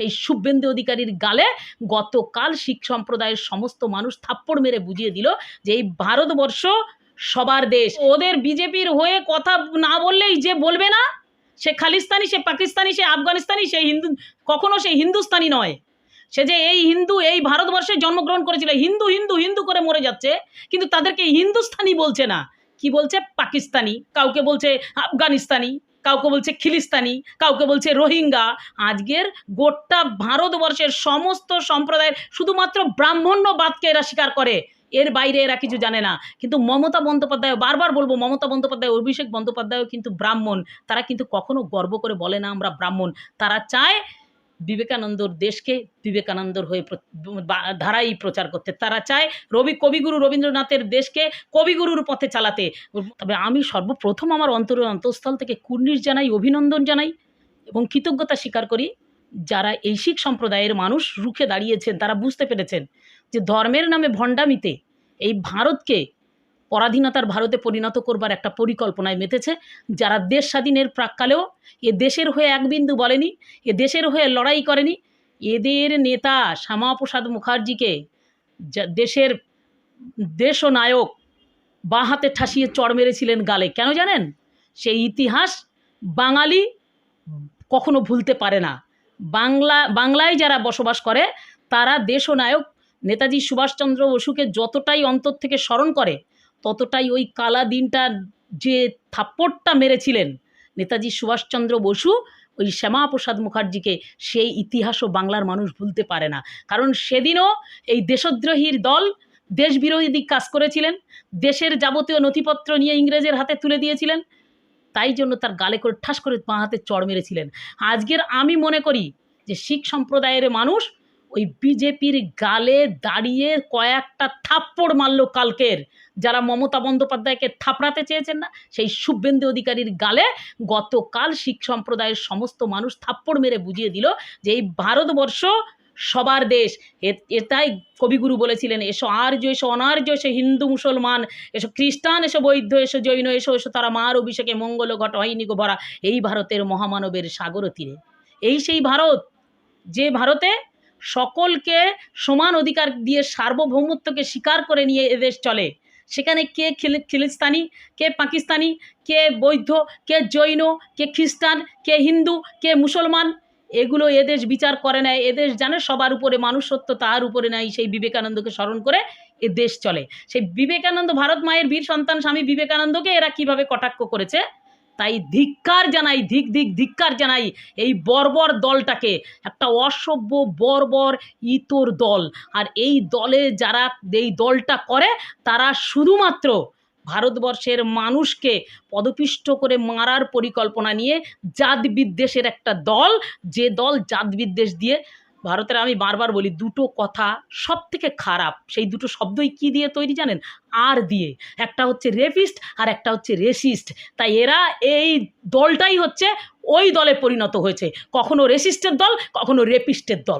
সেই শুভেন্দু অধিকারীর গালে গতকাল শিখ সম্প্রদায়ের সমস্ত মানুষ থাপ্পড় মেরে বুঝিয়ে দিল যে এই ভারতবর্ষ সবার দেশ। ওদের বিজেপির হয়ে কথা না বললেই যে বলবে না? সে খালিস্তানি, সে পাকিস্তানি, সে আফগানিস্তানি, সে হিন্দু, কখনো সে হিন্দুস্তানি নয়। সে যে এই হিন্দু এই ভারতবর্ষে জন্মগ্রহণ করেছিল, হিন্দু হিন্দু হিন্দু করে মরে যাচ্ছে, কিন্তু তাদেরকে হিন্দুস্তানি বলছে না। কি বলছে? পাকিস্তানি। কাউকে বলছে আফগানিস্তানি। কাউকে বলছে খিলিস্তানি, কাউকে বলছে রোহিঙ্গা। আজকের গোটা ভারতবর্ষের সমস্ত সম্প্রদায়ের শুধুমাত্র ব্রাহ্মণ্যবাদকে এরা স্বীকার করে। এর বাইরে এরা কিছু জানে না। কিন্তু মমতা বন্দ্যোপাধ্যায়, বারবার বলব, মমতা বন্দ্যোপাধ্যায়, অভিষেক বন্দ্যোপাধ্যায়ও কিন্তু ব্রাহ্মণ। তারা কিন্তু কখনো গর্ব করে বলে না আমরা ব্রাহ্মণ। তারা চায় বিবেকানন্দর দেশকে বিবেকানন্দর হয়ে ধারাই প্রচার করতে। তারা চায় রবি, কবিগুরু রবীন্দ্রনাথের দেশকে কবিগুরুর পথে চালাতে। তবে আমি সর্বপ্রথম আমার অন্তরের অন্তঃস্থল থেকে কুর্নিশ জানাই, অভিনন্দন জানাই এবং কৃতজ্ঞতা স্বীকার করি যারা এই শিখ সম্প্রদায়ের মানুষ রুখে দাঁড়িয়েছেন, তারা বুঝতে পেরেছেন যে ধর্মের নামে ভণ্ডামিতে এই ভারতকে পরাধীনতার ভারতে পরিণত করবার একটা পরিকল্পনায় মেতেছে, যারা দেশ স্বাধীনের প্রাককালেও এ দেশের হয়ে এক বিন্দু বলেনি, এ দেশের হয়ে লড়াই করেনি, এদের নেতা শ্যামাপ্রসাদ মুখার্জিকে দেশের দেশনায়ক বাঁ হাতে ঠাসিয়ে চড় মেরেছিলেন গালে। কেন জানেন? সেই ইতিহাস বাঙালি কখনো ভুলতে পারে না। বাংলা, বাংলায় যারা বসবাস করে, তারা দেশনায়ক নেতাজি সুভাষচন্দ্র বসুকে যতটাই অন্তর থেকে স্মরণ করে ততটাই ওই কালা দিনটা যে থাপ্পড়টা মেরেছিলেন নেতাজি সুভাষচন্দ্র বসু, ওই শ্যামাপ্রসাদ মুখার্জিকে সেই ইতিহাসও বাংলার মানুষ ভুলতে পারে না। কারণ সেদিনও এই দেশদ্রোহীর দল দেশবিরোধী কাজ করেছিলেন, দেশের যাবতীয় নথিপত্র নিয়ে ইংরেজের হাতে তুলে দিয়েছিলেন, তাই জন্য তার গালে করে ঠাস করে বাঁ হাতে চড় মেরেছিলেন। আজকের আমি মনে করি যে শিখ সম্প্রদায়ের মানুষ ওই বিজেপির গালে দাঁড়িয়ে কয়েকটা থাপ্পড় মারল কালকের। যারা মমতা বন্দ্যোপাধ্যায়কে থাপড়াতে চেয়েছেন না, সেই শুভেন্দু অধিকারীর গালে গতকাল শিখ সম্প্রদায়ের সমস্ত মানুষ থাপ্পড় মেরে বুঝিয়ে দিল যে এই ভারতবর্ষ সবার দেশ। এটাই কবিগুরু বলেছিলেন, এসো আর্য, এসো অনার্য, এসো হিন্দু, মুসলমান, এসো খ্রিস্টান, এসো বৌদ্ধ এসো জৈন, এসো এসো তারা মার অভিষেকে মঙ্গল ঘট হয়নি গো ভরা। এই ভারতের মহামানবের সাগর তীরে। এই সেই ভারত, যে ভারতে সকলকে সমান অধিকার দিয়ে সার্বভৌমত্বকে স্বীকার করে নিয়ে এদেশ চলে। সেখানে কে খিলিস্তানি, কে পাকিস্তানি, কে বৌদ্ধ, কে জৈন, কে খ্রিস্টান, কে হিন্দু, কে মুসলমান, এগুলো এদেশ বিচার করে নেয়। এদেশ জানে সবার উপরে মানুষ সত্য তার উপরে নাই সেই বিবেকানন্দকে স্মরণ করে এ দেশ চলে। সেই বিবেকানন্দ ভারত মায়ের বীর সন্তান স্বামী বিবেকানন্দকে এরা কীভাবে কটাক্ষ করেছে? তাই ধিক্কার জানাই, ধিক ধিক, ধিক্কার জানাই এই বর্বর দলটাকে। একটা অসভ্য, বর্বর ইতর দল। আর এই দলে যারা এই দলটা করে, তারা শুধুমাত্র ভারতবর্ষের মানুষকে পদপিষ্ট করে মারার পরিকল্পনা নিয়ে জাত বিদ্বেষের একটা দল, যে দল জাত বিদ্বেষ দিয়ে ভারতের আমি বারবার বলি, দুটো কথা সব থেকে খারাপ। সেই দুটো শব্দই কি দিয়ে তৈরি জানেন? আর দিয়ে। একটা হচ্ছে রেপিস্ট আর একটা হচ্ছে রেসিস্ট। তাই এরা এই দলটাই হচ্ছে ওই দলে পরিণত হয়েছে। কখনো রেসিস্টের দল, কখনো রেপিস্টের দল।